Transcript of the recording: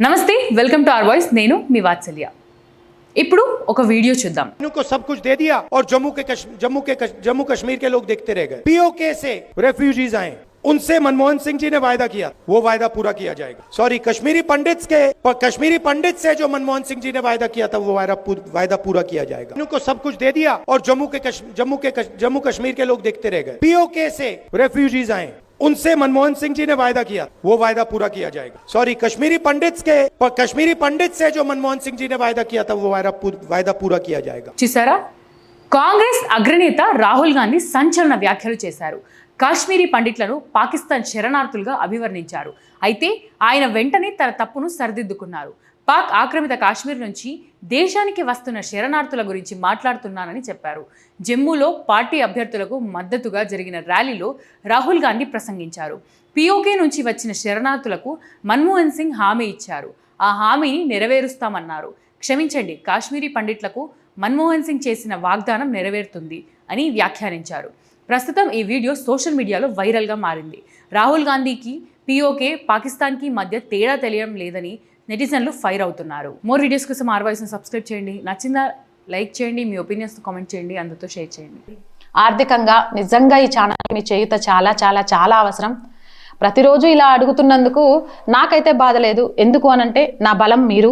నమస్తే welcome to are voice నేను మీ వాత్సల్య ఇప్పుడు ఒక వీడియో చూద్దాం को सब कुछ दे दिया और जम्मू के कश, जम्मू के कश, जम्मू कश्मीर के लोग देखते रह गए पीओके से रेफ्यूजीज आए उनसे मनमोहन सिंह जी ने वायदा किया वो वायदा पूरा किया जाएगा सॉरी कश्मीरी पंडित के प- कश्मीरी पंडित से जो मनमोहन सिंह जी ने वायदा किया था वो वायदा पू- वायदा पूरा किया जाएगा इनको सब कुछ दे दिया और जम्मू के कश, जम्मू के कश, जम्मू कश्मीर के लोग देखते रह गए पीओके से रेफ्यूजीज आए उनसे मनमोहन सिंह जी ने वायदा किया वो वायदा पूरा किया जाएगा सॉरी कश्मीरी पंडित के प- कश्मीरी पंडित से जो मनमोहन सिंह जी ने वायदा किया था वो वायदा पू- वायदा पूरा किया जाएगा చూసారా కాంగ్రెస్ అగ్రనేత రాహుల్ గాంధీ సంచలన వ్యాఖ్యలు చేశారు కాశ్మీరీ పండిట్లను పాకిస్తాన్ శరణార్థులుగా అభివర్ణించారు అయితే ఆయన వెంటనే తన తప్పును సరిదిద్దుకున్నారు పాక్ ఆక్రమిత కాశ్మీర్ నుంచి దేశానికి వస్తున్న శరణార్థుల గురించి మాట్లాడుతున్నానని చెప్పారు. జమ్మూలో పార్టీ అభ్యర్థులకు మద్దతుగా జరిగిన ర్యాలీలో రాహుల్ గాంధీ ప్రసంగించారు. పిఓకే నుంచి వచ్చిన శరణార్థులకు మన్మోహన్ సింగ్ హామీ ఇచ్చారు. ఆ హామీని నెరవేరుస్తామన్నారు. క్షమించండి కాశ్మీరీ పండిట్లకు మన్మోహన్ సింగ్ చేసిన వాగ్దానం నెరవేరుతుంది అని వ్యాఖ్యానించారు. ప్రస్తుతం ఈ వీడియో సోషల్ మీడియాలో వైరల్గా మారింది. రాహుల్ గాంధీకి పిఓకే పాకిస్తాన్కి మధ్య తేడా తెలియడం లేదని నెటిజన్లు ఫైర్ అవుతున్నారు. మోర్ వీడియోస్ కోసం ఆర్వాయిస్ని సబ్స్క్రైబ్ చేయండి. నచ్చిందా లైక్ చేయండి మీ ఒపీనియన్స్ కామెంట్ చేయండి అందరితో షేర్ చేయండి. ఆర్థికంగా నిజంగా ఈ ఛానల్ మీ చేయుత చాలా చాలా చాలా అవసరం. ప్రతిరోజు ఇలా అడుగుతున్నందుకు నాకైతే బాధ లేదు. ఎందుకు అనంటే నా బలం మీరు.